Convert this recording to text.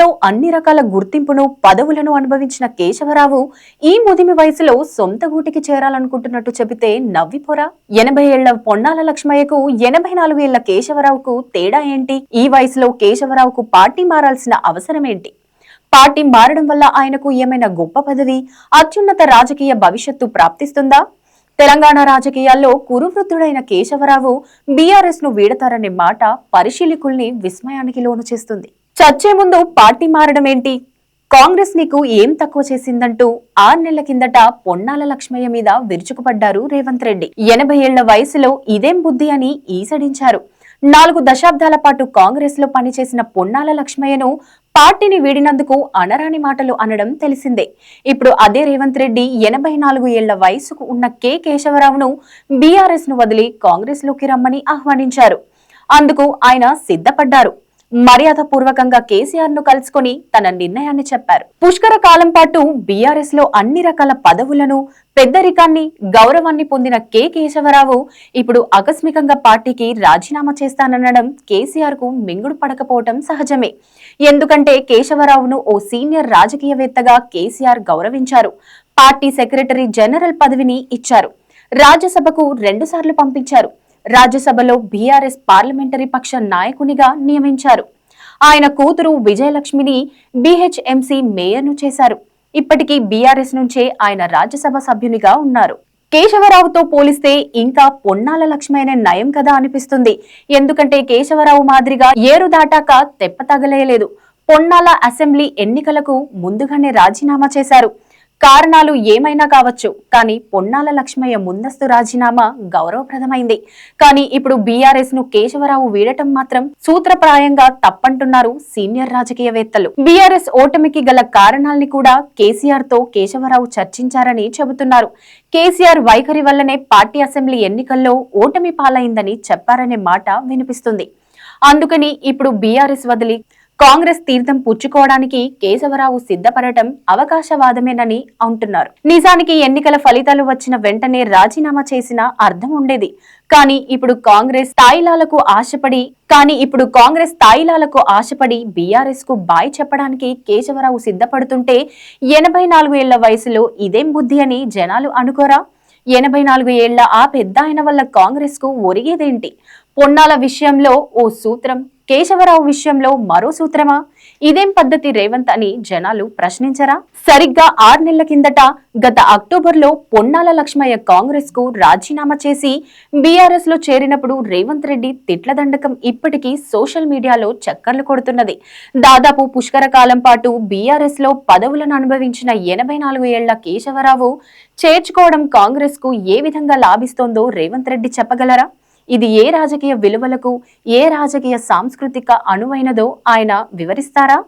లో అన్ని రకాల గుర్తింపును పదవులను అనుభవించిన కేశవరావు ఈ ముదిమి వయసులో సొంత గూటికి చేరాలనుకుంటున్నట్టు చెబితే నవ్విపోరా. ఎనభై ఏళ్ళ పొన్నాల లక్ష్మయ్యకు ఎనభై నాలుగు ఏళ్ళ కేశవరావుకు తేడా ఏంటి? ఈ వయసులో కేశవరావుకు పార్టీ మారాల్సిన అవసరం ఏంటి పార్టీ మారడం వల్ల ఆయనకు ఏమైనా గొప్ప పదవి అత్యున్నత రాజకీయ భవిష్యత్తు ప్రాప్తిస్తుందా? తెలంగాణ రాజకీయాల్లో కురువృద్ధుడైన కేశవరావు బీఆర్ఎస్ను వీడతారనే మాట పరిశీలకుల్ని విస్మయానికి లోను చేస్తుంది. చచ్చే ముందు పార్టీ మారడం ఏంటి కాంగ్రెస్ నీకు ఏం తక్కువ చేసిందంటూ ఆరు నెలల కిందట పొన్నాల లక్ష్మయ్య మీద విరుచుకుపడ్డారు రేవంత్ రెడ్డి. ఎనభై ఏళ్ళ వయసులో ఇదేం బుద్ధి అని ఈసడించారు. నాలుగు దశాబ్దాల పాటు కాంగ్రెస్లో పనిచేసిన పొన్నాల లక్ష్మయ్యను పార్టీని వీడినందుకు అనరాని మాటలు అనడం తెలిసిందే. ఇప్పుడు అదే రేవంత్ రెడ్డి ఎనభై నాలుగు ఏళ్ళ వయసుకు ఉన్న కె కేశవరావును బీఆర్ఎస్ను వదిలి కాంగ్రెస్లోకి రమ్మని ఆహ్వానించారు. అందుకు ఆయన సిద్ధపడ్డారు. మర్యాద పూర్వకంగా కేసీఆర్ను కలుసుకొని తన నిర్ణయాన్ని చెప్పారు. పుష్కర కాలం పాటు బీఆర్ఎస్లో అన్ని రకాల పదవులను పెద్దరికాన్ని గౌరవాన్ని పొందిన కె. కేశవరావు ఇప్పుడు ఆకస్మికంగా పార్టీకి రాజీనామా చేస్తాననడం కేసీఆర్కు మింగుడు పడకపోవటం సహజమే. ఎందుకంటే కేశవరావును ఓ సీనియర్ రాజకీయవేత్తగా కేసీఆర్ గౌరవించారు. పార్టీ సెక్రటరీ జనరల్ పదవిని ఇచ్చారు. రాజ్యసభకు రెండుసార్లు పంపించారు. రాజ్యసభలో బీఆర్ఎస్ పార్లమెంటరీ పక్ష నాయకునిగా నియమించారు. ఆయన కూతురు విజయలక్ష్మిని బీహెచ్ఎంసీ మేయర్ను చేశారు. ఇప్పటికీ బీఆర్ఎస్ నుంచే ఆయన రాజ్యసభ సభ్యునిగా ఉన్నారు. కేశవరావుతో పోలిస్తే ఇంకా పొన్నాల లక్ష్మయ్యనే నయం కదా అనిపిస్తుంది. ఎందుకంటే కేశవరావు మాదిరిగా ఏరు దాటాక తెప్ప తగలేయలేదు పొన్నాల అసెంబ్లీ ఎన్నికలకు ముందుగానే రాజీనామా చేశారు. కారణాలు ఏమైనా కావచ్చు కానీ పొన్నాల లక్ష్మయ్య ముందస్తు రాజీనామా గౌరవప్రదమైంది. కానీ ఇప్పుడు బీఆర్ఎస్ను కేశవరావు వీడటం మాత్రం సూత్రప్రాయంగా తప్పంటున్నారు సీనియర్ రాజకీయవేత్తలు. బీఆర్ఎస్ ఓటమికి గల కారణాల్ని కూడా కేసీఆర్తో కేశవరావు చర్చించారని చెబుతున్నారు. కేసీఆర్ వైఖరి వల్లనే పార్టీ అసెంబ్లీ ఎన్నికల్లో ఓటమి పాలైందని చెప్పారనే మాట వినిపిస్తుంది. అందుకని ఇప్పుడు బీఆర్ఎస్ వదిలి కాంగ్రెస్ తీర్థం పుచ్చుకోవడానికి కేశవరావు సిద్ధపడటం అవకాశవాదమేనని అంటున్నారు. నిజానికి ఎన్నికల ఫలితాలు వచ్చిన వెంటనే రాజీనామా చేసినా అర్థం ఉండేది. కానీ ఇప్పుడు కాంగ్రెస్ స్థాయిలాలకు ఆశపడి కానీ ఇప్పుడు కాంగ్రెస్ స్థాయిలాలకు ఆశపడి బీఆర్ఎస్కు బాయ్ చెప్పడానికి కేశవరావు సిద్ధపడుతుంటే ఎనభై నాలుగు ఏళ్ళ వయసులో ఇదేం బుద్ధి అని జనాలు అనుకోరా? ఎనభై నాలుగు ఏళ్ళ ఆ పెద్ద ఆయన వల్ల కాంగ్రెస్కు ఒరిగేదేంటి? పొన్నాల విషయంలో ఓ సూత్రం కేశవరావు విషయంలో మరో సూత్రమా? ఇదేం పద్ధతి రేవంత్ అని జనాలు ప్రశ్నించరా? సరిగ్గా ఆరు నెలల కిందట గత అక్టోబర్లో పొన్నాల లక్ష్మయ్య కాంగ్రెస్కు రాజీనామా చేసి బీఆర్ఎస్లో చేరినప్పుడు రేవంత్ రెడ్డి తిట్ల దండకం ఇప్పటికీ సోషల్ మీడియాలో చక్కర్లు కొడుతున్నది. దాదాపు పుష్కర కాలం పాటు బీఆర్ఎస్లో పదవులను అనుభవించిన ఎనభై నాలుగు ఏళ్ళ కేశవరావు చేర్చుకోవడం కాంగ్రెస్కు ఏ విధంగా లాభిస్తోందో రేవంత్ రెడ్డి చెప్పగలరా? ఇది ఏ రాజకీయ విలువలకు ఏ రాజకీయ సాంస్కృతిక అనువైనదో ఆయన వివరిస్తారా?